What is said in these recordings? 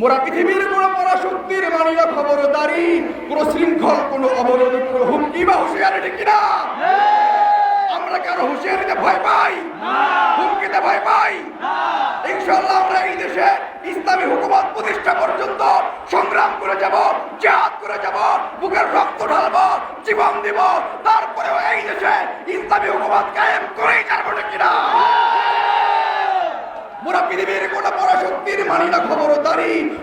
মোরা পৃথিবীর কোন পরাশক্তির মানিয়া খবরদারি কোন শৃঙ্খল কোন অবরোধ কোন হুমকি বা হুঁশিয়ারি কিনা? আমরা কেন হুঁশিয়ারিতে ভয় পাই? হুমকিতে ভয় পাই? ইনশাল্লাহ আমরা এই দেশে ইসলামী হুকুমত প্রতিষ্ঠা পর্যন্ত সংগ্রাম করে যাব জাহাদ করে যাব বুকের রক্ত ঢালবো জীবন দিব। তারপরেও এই দেশে ইসলামী হুকুমত কায়েম করেই ঠিক কিনা? পৃথিবীর কোন পরাশক্তির মানি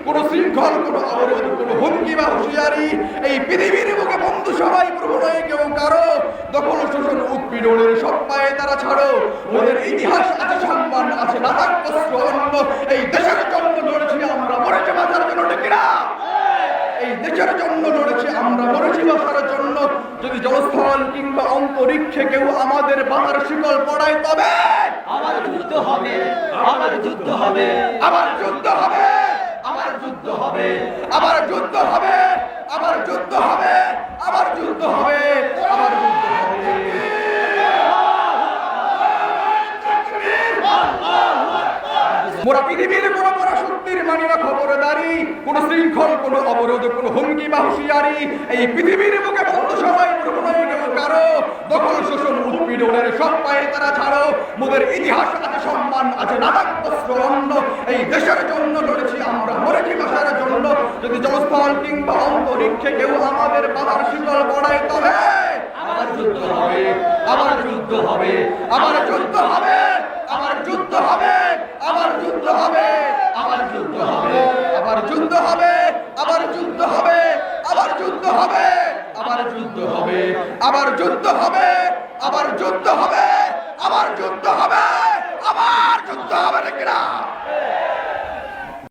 কোন শৃঙ্খল, কোন অবরোধ, কোন হুমকি বা এই পৃথিবীর বন্ধু সবাই কেউ কারও। দখল শোষণ উৎপীড়নের সব পায়ে তারা ছাড়ো। ওদের ইতিহাস আছে, সম্মান আছে এই দেশের জন্য লড়েছি আমরা জন্য এই দেশের জন্য লড়েছি আমরা জন্য। যদি জলস্থল কিংবা অন্তরিক্ষে কেউ আমাদের বাধার শিকল পড়ায়, তবে আমার যুদ্ধ হবে আমার যুদ্ধ হবে, আবার যুদ্ধ হবে, আবার যুদ্ধ হবে, আবার যুদ্ধ হবে, আবার যুদ্ধ হবে, আবার যুদ্ধ হবে, আবার শৃঙ্খল, কোন অবরোধ, কোন হুমকি এই পৃথিবীর শোষণ তারা ছাড়ো, মোদের ইতিহাস অন্য এই দেশের জন্য লড়েছি আমরা মরেছি ভাষার জন্য যদি জলস্থল কিংবা অন্তরিক্ষে কেউ আমাদের বাধার শিকল পড়ায় তবে আবার যুদ্ধ হবে আবার যুদ্ধ হবে আবার যুদ্ধ হবে আবার যুদ্ধ হবে আবার যুদ্ধ হবে আবার যুদ্ধ হবে আবার যুদ্ধ হবে আবার যুদ্ধ হবে আবার যুদ্ধ হবে আবার যুদ্ধ হবে আবার যুদ্ধ হবে আবার যুদ্ধ হবে আবার যুদ্ধ হবে சாவனுக்குடா